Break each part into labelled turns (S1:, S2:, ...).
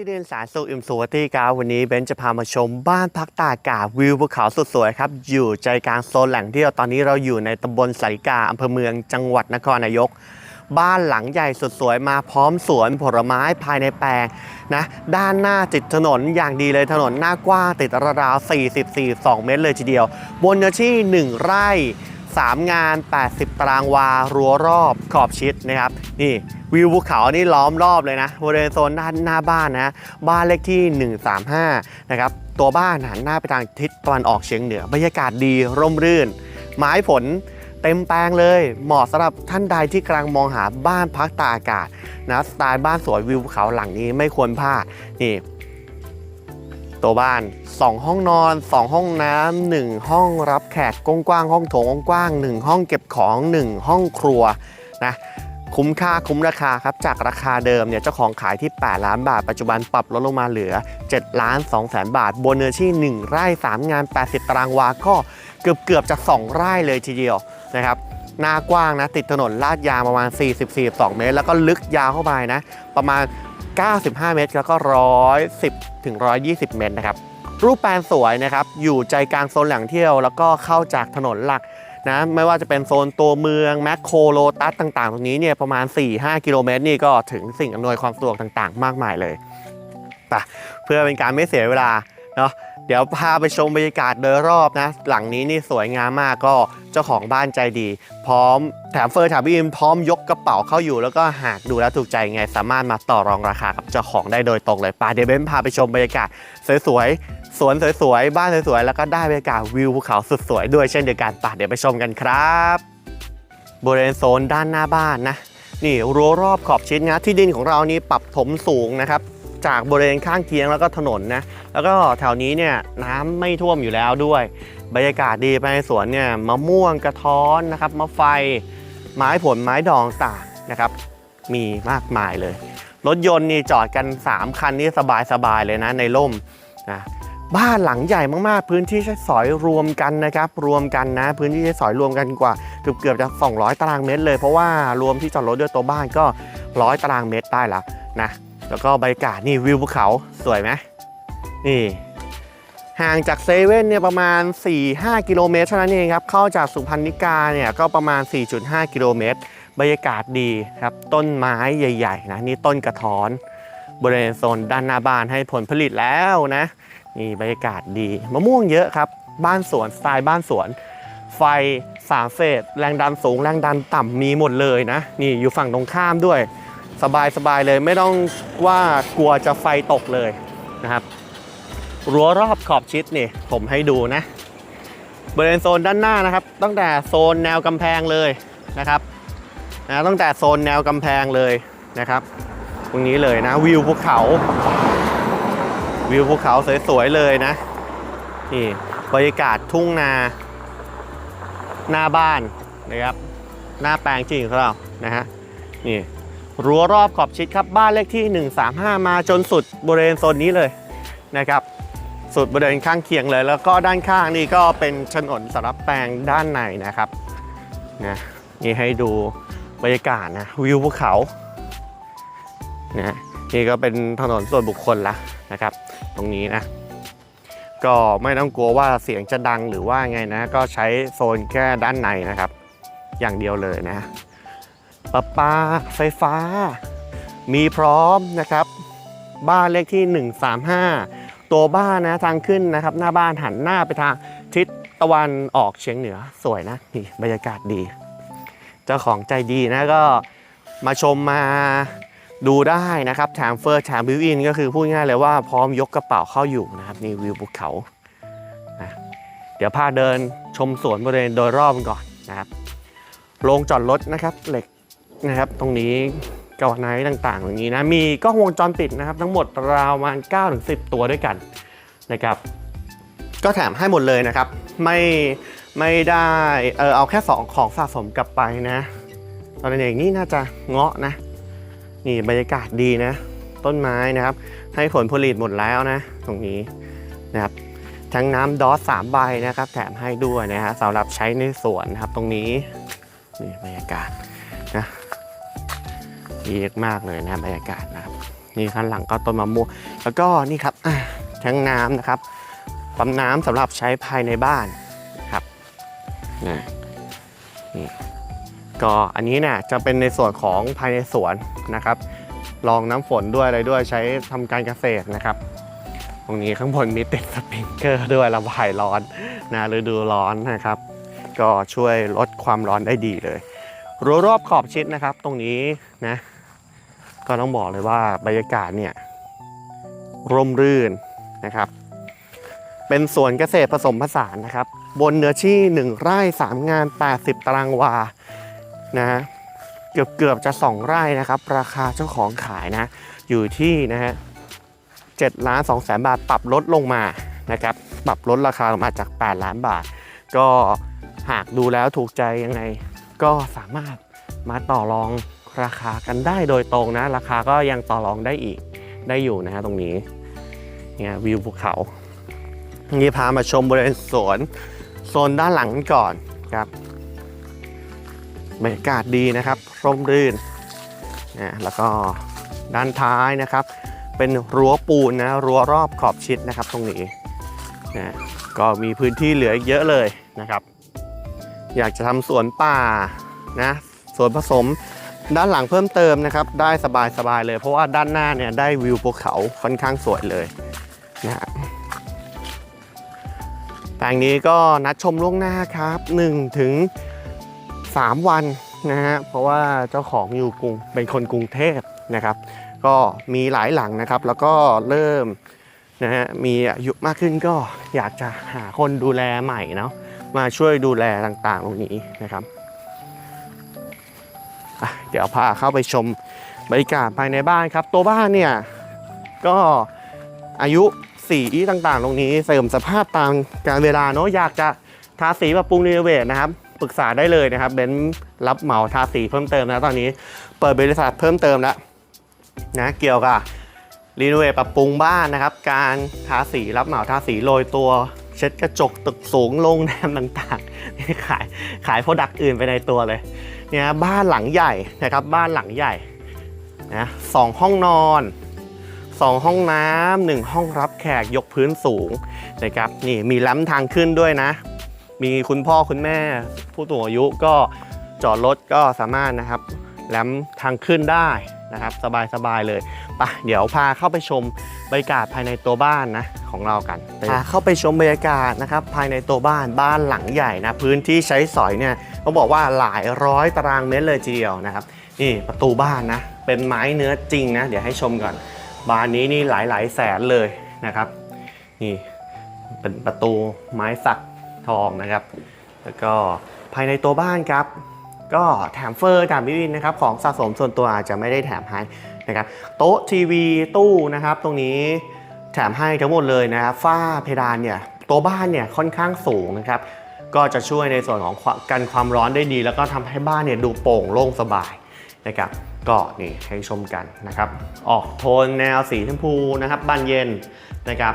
S1: ที่เดินสารสุขอิมสุวตีครับวันนี้เบนซ์จะพามาชมบ้านพักตากอากาศวิวภูเขาสุดสวยครับ อยู่ใจกลางโซนแหล่งเที่ยวตอนนี้เราอยู่ในตำบลสาริกาอำเภอเมืองจังหวัดนครนายก บ้านหลังใหญ่สุดสวยมาพร้อมสวนผลไม้ภายในแปลงนะด้านหน้าติดถนนอย่างดีเลยถนนหน้ากว้างติดราวๆ 44 2 เมตรเลยทีเดียว บนเนื้อที่ 1 ไร่ 3 งาน 80 ตารางวา รั้วรอบขอบชิดนะครับ นี่วิวภูเขานี่ล้อมรอบเลยนะบริเวณโซนด้านหน้าบ้านนะบ้านเลขที่ 135 นะครับ ตัวบ้านหันหน้าไปทางทิศตะวันออกเฉียงเหนือบรรยากาศดีร่มรื่น ไม้ผลเต็มแปลงเลยเหมาะสำหรับท่านใดที่กำลังมองหาบ้านพักตากอากาศนะสไตล์บ้านสวยวิวภูเขาหลังนี้ไม่ควรพลาดนี่ ตัวบ้าน 2 ห้องนอน 2 ห้องน้ำ1ห้องรับแขกกว้างๆห้องโถงกว้างๆ1ห้องเก็บของ 1 ห้องครัวนะคุ้มค่าคุ้มราคาครับจากราคาเดิมเนี่ยเจ้าของขายที่ 8 ล้านบาท ปัจจุบันปรับลดลงมาเหลือ7ล้าน2แสนบาท บนเนื้อที่ 1 ไร่ 3 งาน 80 ตารางวาก็เกือบเกือบๆจะ 2 ไร่เลยทีเดียวนะครับหน้ากว้างนะติดถนนลาดยางประมาณ 44 2 เมตร แล้วก็ลึกยาวเข้าไปนะ ประมาณ 95 เมตร แล้วก็ 110ถึง120 เมตรนะครับ รูปแปลนสวยนะครับ อยู่ใจกลางโซนแหล่งเที่ยว แล้วก็เข้าจากถนนหลักนะไม่ว่าจะเป็นโซนตัวเมืองแมคโครโลตัสต่างๆ ตรงนี้เนี่ยประมาณ 4-5 กิโลเมตรนี่ก็ถึงสิ่งอำนวยความสะดวกต่างๆ มากมายเลยไปเพื่อเป็นการไม่เสียเวลาเนาะ เดี๋ยวพาไปชมบรรยากาศโดยรอบนะ หลังนี้นี่สวยงามมากก็เจ้าของบ้านใจดี พร้อมแถมเฟอร์แถมบีมพร้อมยกกระเป๋าเข้าอยู่ แล้วก็หากดูแล้วถูกใจไง สามารถมาต่อรองราคากับเจ้าของได้โดยตรงเลยป่าเดี๋ยวเบนพาไปชมบรรยากาศสวยๆสวนสวยๆบ้านสวยๆแล้วก็ได้บรรยากาศวิวภูเขาสุดสวยด้วยเช่นเดียวกันป่าเดี๋ยวไปชมกันครับบริเวณโซนด้านหน้าบ้านนะนี่รั้วรอบขอบชิดนะที่ดินของเรานี่ปรับถมสูงนะครับ จากบริเวณข้างเคียงแล้วก็ถนนนะแล้วก็แถวนี้เนี่ยน้ำไม่ท่วมอยู่แล้วด้วย บรรยากาศดีภายในสวนเนี่ยมะม่วงกระท้อนนะครับมะไฟ ไม้ผลไม้ดองต่างนะครับ มีมากมายเลย รถยนต์นี่จอดกัน 3 คันนี่สบายๆเลยนะในร่มนะบ้านหลังใหญ่มากๆ พื้นที่ใช้สอยรวมกันนะครับ รวมกันนะ พื้นที่ใช้สอยรวมกันกว่าเกือบเกือบจะ 200 ตารางเมตรเลย เพราะว่ารวมที่จอดรถด้วยตัวบ้านก็ 100 ตารางเมตรได้ละนะ แล้วก็บรรยากาศนี่วิวภูเขาสวยไหมนี่ห่างจากเซเว่นเนี่ยประมาณ 4-5 กิโลเมตรเท่านั้นเองครับ เข้าจากสุพรรณิกาเนี่ยก็ประมาณ 4.5 กิโลเมตร บรรยากาศดีครับ ต้นไม้ใหญ่ๆนะนี่ต้นกระท้อน บริเวณโซนด้านหน้าบ้านให้ผลผลิตแล้วนะ นี่บรรยากาศดี มะม่วงเยอะครับ บ้านสวนสไตล์บ้านสวน ไฟสามเฟสแรงดันสูง แรงดันต่ำมีหมดเลยนะ นี่อยู่ฝั่งตรงข้ามด้วย สบายสบายเลยไม่ต้องว่ากลัวจะไฟตกเลยนะครับ รั้วรอบขอบชิดนี่ผมให้ดูนะบริเวณโซนด้านหน้านะครับ ตั้งแต่โซนแนวกำแพงเลยนะครับนะตั้งแต่โซนแนวกำแพงเลยนะครับ ตรงนี้เลยนะวิวภูเขาวิวภูเขาสวยๆเลยนะนี่บรรยากาศทุ่งนา หน้าบ้านนะครับ หน้าแปลงจริงของเรานะฮะนี่ รั้วรอบขอบชิดครับบ้านเลขที่ 135 มาจนสุดบริเวณโซนนี้เลยนะครับ สุดบริเวณข้างเคียงเลย แล้วก็ด้านข้างนี่ก็เป็นถนนสำหรับแปลงด้านในนะครับนะนี่ให้ดูบรรยากาศนะวิวภูเขานะนี่ก็เป็นถนนส่วนบุคคลละนะครับ ตรงนี้นะ ก็ไม่ต้องกลัวว่าเสียงจะดังหรือว่าไงนะ ก็ใช้โซนแค่ด้านในนะครับ อย่างเดียวเลยนะ ประปาไฟฟ้า มีพร้อมนะครับ บ้านเลขที่ 135 ตัวบ้านนะทางขึ้นนะครับ หน้าบ้านหันหน้าไปทางทิศตะวันออกเฉียงเหนือสวยนะนี่บรรยากาศดี เจ้าของใจดีนะก็มาชมมาดูได้นะครับแถมเฟอร์แถมบิวอินก็คือพูดง่ายเลยว่าพร้อมยกกระเป๋าเข้าอยู่นะครับนี่วิวภูเขานะเดี๋ยวพาเดินชมสวนบริเวณโดยรอบกันก่อนนะครับโรงจอดรถนะครับ เหล็ก นะครับ ตรงนี้กาวไนท์ต่างๆอย่างนี้นะ มีกล้องวงจรปิดนะครับ ทั้งหมดราวประมาณ9ถึง10 ตัวด้วยกันนะครับ ก็แถมให้หมดเลยนะครับ ไม่ไม่ได้เออเอาแค่สองของสะสมกลับไปนะตอนนี้เองนี่น่าจะเงาะนะ นี่บรรยากาศดีนะ ต้นไม้นะครับ ให้ผลผลิตหมดแล้วนะ ตรงนี้นะครับทั้งน้ำดอสสามใบนะครับ แถมให้ด้วยนะฮะสำหรับใช้ในสวนนะครับ ตรงนี้นี่บรรยากาศ ดีมากเลยนะบรรยากาศนะครับนี่ข้างหลังก็ต้นมะม่วงแล้วก็นี่ครับอะแทงน้ำนะครับปั๊มน้ำสำหรับใช้ภายในบ้านครับนะนี่ก็อันนี้เนี่ยจะเป็นในส่วนของภายในสวนนะครับรองน้ำฝนด้วยอะไรด้วยใช้ทำการเกษตรนะครับ ตรงนี้ข้างบนมีติดสปริงเกอร์ด้วยระบายร้อนนะฤดูร้อนนะครับ ก็ช่วยลดความร้อนได้ดีเลยรั้วรอบขอบชิดนะครับ ตรงนี้นะ ก็ต้องบอกเลยว่าบรรยากาศเนี่ยร่มรื่นนะครับ เป็นสวนเกษตรผสมผสานนะครับ บนเนื้อที่ 1 ไร่ 3 งาน 80 ตารางวานะฮะเกือบเกือบจะ 2 ไร่นะครับ ราคาเจ้าของขายนะ อยู่ที่นะฮะ7ล้าน2แสนบาทปรับลดลงมานะครับ ปรับลดราคาลงมาจาก 8 ล้านบาท ก็หากดูแล้วถูกใจยังไง ก็สามารถมาต่อรอง ราคากันได้โดยตรงนะ ราคาก็ยังต่อรองได้อีกได้อยู่นะฮะตรงนี้เนี่ยวิวภูเขานี่พามาชมบริเวณสวนโซนด้านหลังก่อนครับบรรยากาศดีนะครับร่มรื่นนะแล้วก็ด้านท้ายนะครับ เป็นรั้วปูนนะรั้วรอบขอบชิดนะครับตรงนี้นะก็มีพื้นที่เหลืออีกเยอะเลยนะครับ อยากจะทำสวนป่านะสวนผสม ด้านหลังเพิ่มเติมนะครับ ได้สบายๆเลย เพราะว่าด้านหน้าเนี่ยได้วิวภูเขาค่อนข้างสวยเลยนะฮะแปลงนี้ก็นัดชมล่วงหน้าครับ1ถึง3 วันนะฮะเพราะว่าเจ้าของอยู่กรุงเป็นคนกรุงเทพนะครับ ก็มีหลายหลังนะครับ แล้วก็เริ่มนะฮะมีอายุมากขึ้นก็อยากจะหาคนดูแลใหม่เนาะมาช่วยดูแลต่างๆตรงนี้นะครับ เดี๋ยวพาเข้าไปชมบรรยากาศภายในบ้านครับ ตัวบ้านเนี่ยก็อายุสีต่างๆ ตรงนี้เสริมสภาพตามการเวลาเนาะอยากจะทาสีปรับปรุงรีโนเวทนะครับปรึกษาได้เลยนะครับเบนรับเหมาทาสีเพิ่มเติมนะตอนนี้เปิดบริษัทเพิ่มเติมแล้วนะเกี่ยวกับรีโนเวทปรับปรุงบ้านนะครับ การทาสีรับเหมาทาสีโรยตัวเช็ดกระจกตึกสูงโรงแรมต่างๆนี่ขายขายโปรดักต์อื่นไปในตัวเลย เนี่ยบ้านหลังใหญ่นะครับบ้านหลังใหญ่นะสองห้องนอนสองห้องน้ำหนึ่งห้องรับแขกยกพื้นสูงนะครับนี่มีล้ำทางขึ้นด้วยนะ มีคุณพ่อคุณแม่ ผู้สูงอายุก็จอดรถก็สามารถนะครับแล้ำทางขึ้นได้นะครับ สบายๆเลย ปะเดี๋ยวพาเข้าไปชมบรรยากาศภายในตัวบ้านนะของเรากันพาเข้าไปชมบรรยากาศนะครับภายในตัวบ้านบ้านหลังใหญ่นะพื้นที่ใช้สอยเนี่ยเขาบอกว่าหลายร้อยตารางเมตรเลยทีเดียวนะครับนี่ประตูบ้านนะเป็นไม้เนื้อจริงนะเดี๋ยวให้ชมก่อนบานนี้นี่หลายหลายๆแสนเลยนะครับนี่เป็นประตูไม้สักทองนะครับ แล้วก็ภายในตัวบ้านครับ ก็แถมเฟอร์แถมวิวินนะครับของสะสมส่วนตัวอาจจะไม่ได้แถมให้ นะครับโต๊ะทีวีตู้นะครับตรงนี้แถมให้ทั้งหมดเลยนะครับฝ้าเพดานเนี่ยตัวบ้านเนี่ยค่อนข้างสูงนะครับก็จะช่วยในส่วนของกันความร้อนได้ดี แล้วก็ทำให้บ้านเนี่ยดูโปร่งโล่งสบายนะครับก็นี่ให้ชมกันนะครับออกโทนแนวสีชมพูนะครับบานเย็นนะครับ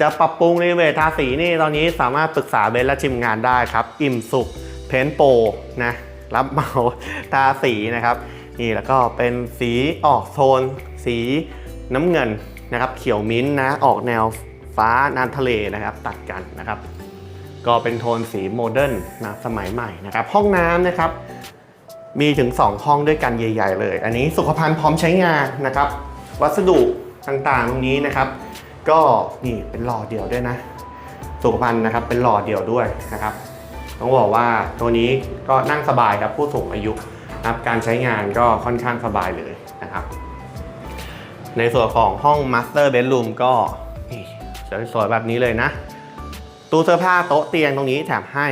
S1: จะปรับปรุงรีโนเวททาสีนี่ตอนนี้สามารถปรึกษาเบนและทีมงานได้ครับ อิ่มสุข เพนโปนะรับเหมาทาสีนะครับ นี่แล้วก็เป็นสีออกโทน สีน้ำเงินนะครับ เขียวมิ้นนะออกแนวฟ้าน้ำทะเลนะครับตัดกันนะครับ ก็เป็นโทนสีโมเดิร์นนะสมัยใหม่นะครับ ห้องน้ำนะครับ มีถึง 2 ห้องด้วยกันใหญ่ ๆ เลย อันนี้สุขภัณฑ์พร้อมใช้งานนะครับ วัสดุต่างๆตรงนี้นะครับ ก็นี่เป็นหล่อเดี่ยวด้วยนะ สุขภัณฑ์นะครับเป็นหล่อเดี่ยวด้วยนะครับ ต้องบอกว่าตัวนี้ก็นั่งสบายครับผู้สูงอายุ นะครับการใช้งานก็ค่อนข้างสบายเลยนะครับ ในส่วนของห้อง Master Bedroom ก็นี่สวยๆแบบนี้เลยนะ ตู้เสื้อผ้าโต๊ะเตียงตรงนี้แถมให้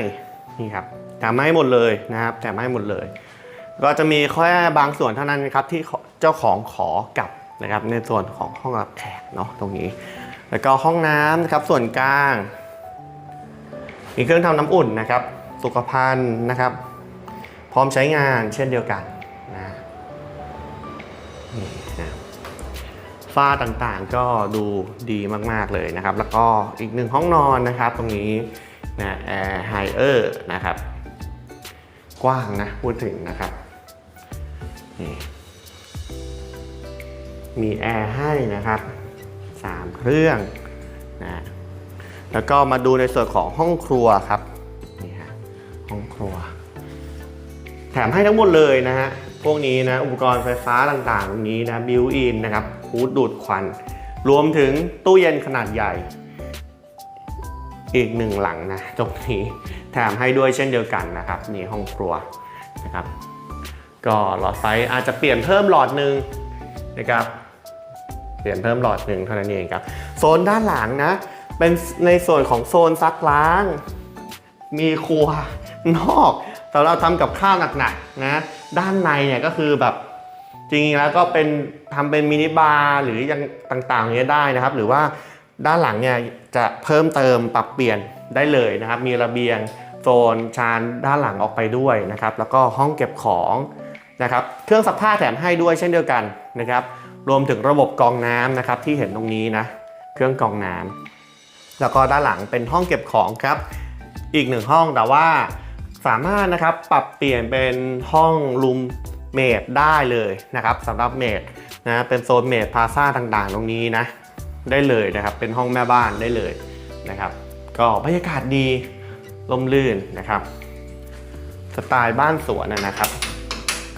S1: นี่ครับแถมให้หมดเลยนะครับแถมให้หมดเลย ก็จะมีแค่บางส่วนเท่านั้นครับที่เจ้าของขอกลับนะครับในส่วนของห้องรับแขกเนาะตรงนี้ แล้วก็ห้องน้ำนะครับส่วนกลาง มีเครื่องทำน้ำอุ่นนะครับ สุขภัณฑ์นะครับ พร้อมใช้งานเช่นเดียวกันนะนี่นะฝ้าต่างๆก็ดูดีมากๆเลยนะครับ แล้วก็อีกหนึ่งห้องนอนนะครับ ตรงนี้นะแอร์ไฮเออร์นะครับ กว้างนะพูดถึงนะครับนี่มีแอร์ให้นะครับ 3 เครื่องนะแล้วก็มาดูในส่วนของห้องครัวครับ แถมให้ทั้งหมดเลยนะฮะ พวกนี้นะอุปกรณ์ไฟฟ้าต่างๆ ตรงนี้นะบิวอินนะครับฮูดดูดควัน รวมถึงตู้เย็นขนาดใหญ่ อีกหนึ่งหลังนะตรงนี้แถมให้ด้วยเช่นเดียวกันนะครับนี่ห้องครัวนะครับ ก็หลอดไฟอาจจะเปลี่ยนเพิ่มหลอดหนึ่งนะครับเปลี่ยนเพิ่มหลอดหนึ่งเท่านั้นเองครับโซนด้านหลังนะเป็นในส่วนของโซนซักล้าง มีครัวนอก สำหรับทำกับข้าวหนักๆนะด้านในเนี่ยก็คือแบบจริงๆแล้วก็เป็นทำเป็นมินิบาร์หรือยังต่างๆอย่างเงี้ยได้นะครับ หรือว่าด้านหลังเนี่ยจะเพิ่มเติมปรับเปลี่ยนได้เลยนะครับ มีระเบียงโซนชานด้านหลังออกไปด้วยนะครับ แล้วก็ห้องเก็บของนะครับ เครื่องซักผ้าแถมให้ด้วยเช่นเดียวกันนะครับ รวมถึงระบบกรองน้ำนะครับ ที่เห็นตรงนี้นะ เครื่องกรองน้ำแล้วก็ด้านหลังเป็นห้องเก็บของครับ อีกหนึ่งห้องแต่ว่า สามารถนะครับปรับเปลี่ยนเป็นห้องรูมเมดได้เลยนะครับสำหรับเมดนะเป็นโซนเมดพาซ่าต่างๆ ตรงนี้นะได้เลยนะครับ เป็นห้องแม่บ้านได้เลยนะครับ ก็บรรยากาศดีลมลื่นนะครับ สไตล์บ้านสวนนะครับ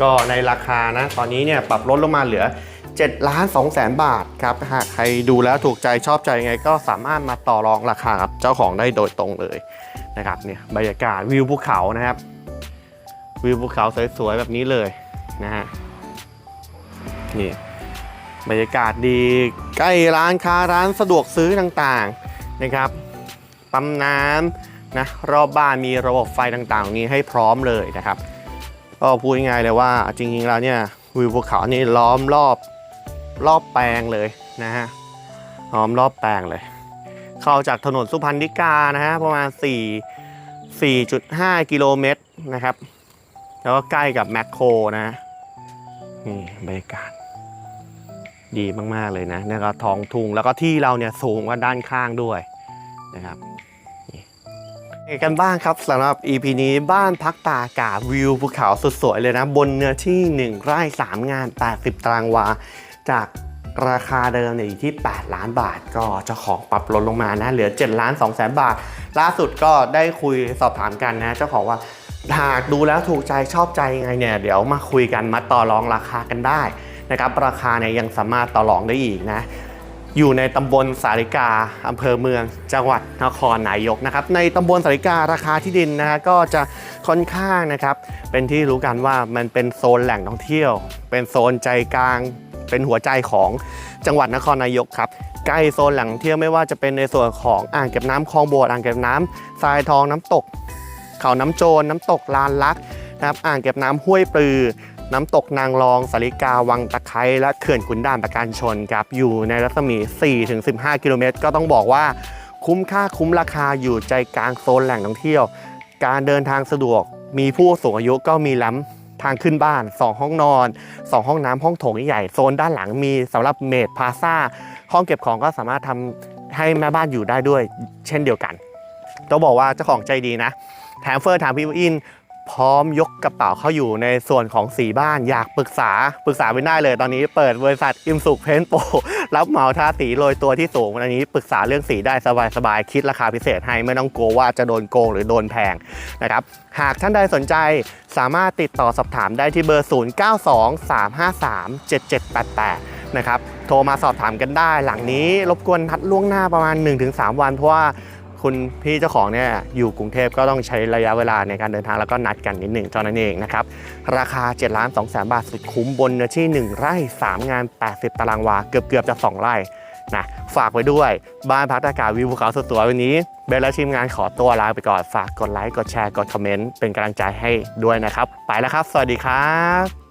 S1: ก็ในราคานะตอนนี้เนี่ยปรับลดลงมาเหลือ7ล้าน2แสนบาทครับหากใครดูแล้วถูกใจชอบใจยังไง ก็สามารถมาต่อรองราคากับเจ้าของได้โดยตรงเลย นะครับเนี่ยบรรยากาศวิวภูเขานะครับ วิวภูเขาสวยๆแบบนี้เลยนะฮะนี่บรรยากาศดีใกล้ร้านค้าร้านสะดวกซื้อต่างๆนะครับปั๊มน้ำนะรอบบ้านมีระบบไฟต่างๆนี้ให้พร้อมเลยนะครับก็พูดง่ายๆเลยว่าจริงๆแล้วเนี่ยวิวภูเขานี่ล้อมรอบรอบแปลงเลยนะฮะล้อมรอบแปลงเลย เข้าจากถนนสุพรรณนิกานะฮะประมาณ 4 4.5 กิโลเมตรนะครับ แล้วก็ใกล้กับแมคโครนะนี่บรรยากาศดีมาก ๆ เลยนะนี่ก็ท้องทุ่งแล้วก็ที่เราเนี่ยสูงกว่าด้านข้างด้วยนะครับกันบ้างครับสำหรับ EP นี้บ้านพักตากาศวิวภูเขาสุดสวยเลยนะ บนเนื้อที่ 1 ไร่ 3 งาน 80 ตารางวา จาก ราคาเดิมเนี่ยอยู่ที่ 8 ล้านบาท ก็เจ้าของปรับลดลงมานะ เหลือ 7 ล้าน2แสนบาท ล่าสุดก็ได้คุยสอบถามกันนะ เจ้าของว่าหากดูแล้วถูกใจชอบใจยังไงเนี่ยเดี๋ยวมาคุยกันมาต่อรองราคากันได้นะครับราคาเนี่ยยังสามารถต่อรองได้อีกนะ อยู่ในตำบลสาริกาอำเภอเมือง จังหวัดนครนายกนะครับในตำบลสาริการาคาที่ดินนะฮะก็จะค่อนข้างนะครับ เป็นที่รู้กันว่ามันเป็นโซนแหล่งท่องเที่ยว เป็นโซนใจกลาง เป็นหัวใจของจังหวัดนครนายกครับใกล้โซนแหล่งท่องเที่ยวไม่ว่าจะเป็นในส่วนของอ่างเก็บน้ำคลองโบดอ่างเก็บน้ำทรายทองน้ำตก เขาน้ำโจรน้ำตกลานลักนะครับอ่างเก็บน้ำห้วยปลือ น้ำตกนางรองสาริกาวังตะไคร้และเขื่อนขุนด่านประการชนครับอยู่ในรัศมี 4-15 กิโลเมตร ก็ต้องบอกว่าคุ้มค่าคุ้มราคาอยู่ใจกลางโซนแหล่งท่องเที่ยว การเดินทางสะดวกมีผู้สูงอายุก็มีล้ำ ทางขึ้นบ้าน 2 ห้องนอน 2 ห้องน้ำห้องโถงใหญ่โซนด้านหลังมีสำหรับเมดพาซ่าห้องเก็บของก็สามารถทำให้แม่บ้านอยู่ได้ด้วย เช่นเดียวกันต้องบอกว่าเจ้าของใจดีนะแถมเฟอร์ถามพี่อิน พร้อมยกกระเป๋าเข้าอยู่ในส่วนของสีบ้านอยากปรึกษาปรึกษาไปได้เลย ตอนนี้เปิดบริษัทอิมสุกเพนโปรับเหมาทาสีโรยตัวที่สูงอันนี้ปรึกษาเรื่องสีได้สบายๆคิดราคาพิเศษให้ไม่ต้องกลัวว่าจะโดนโกงหรือโดนแพงนะครับหากท่านใดสนใจสามารถติดต่อสอบถามได้ที่เบอร์ 0923537788 นะครับโทรมาสอบถามกันได้หลังนี้รบกวนนัดล่วงหน้าประมาณ 1-3 วันเพราะว่า คุณพี่เจ้าของเนี่ยอยู่กรุงเทพก็ต้องใช้ระยะเวลาในการเดินทางแล้วก็นัดกันนิดหนึ่งเท่านั้นเองนะครับ ราคา7ล้าน2แสนบาทสุดคุ้มบนเนื้อที่ 1 ไร่ 3 งาน 80 ตารางวา เกือบเกือบจะ 2 ไร่นะฝากไว้ด้วยบ้านพักอากาศวิวภูเขาสวยๆวันนี้เบลและทีมงานขอตัวลาไปก่อนฝากกดไลค์กดแชร์กดคอมเมนต์เป็นกำลังใจให้ด้วยนะครับ ไปแล้วครับ สวัสดีครับ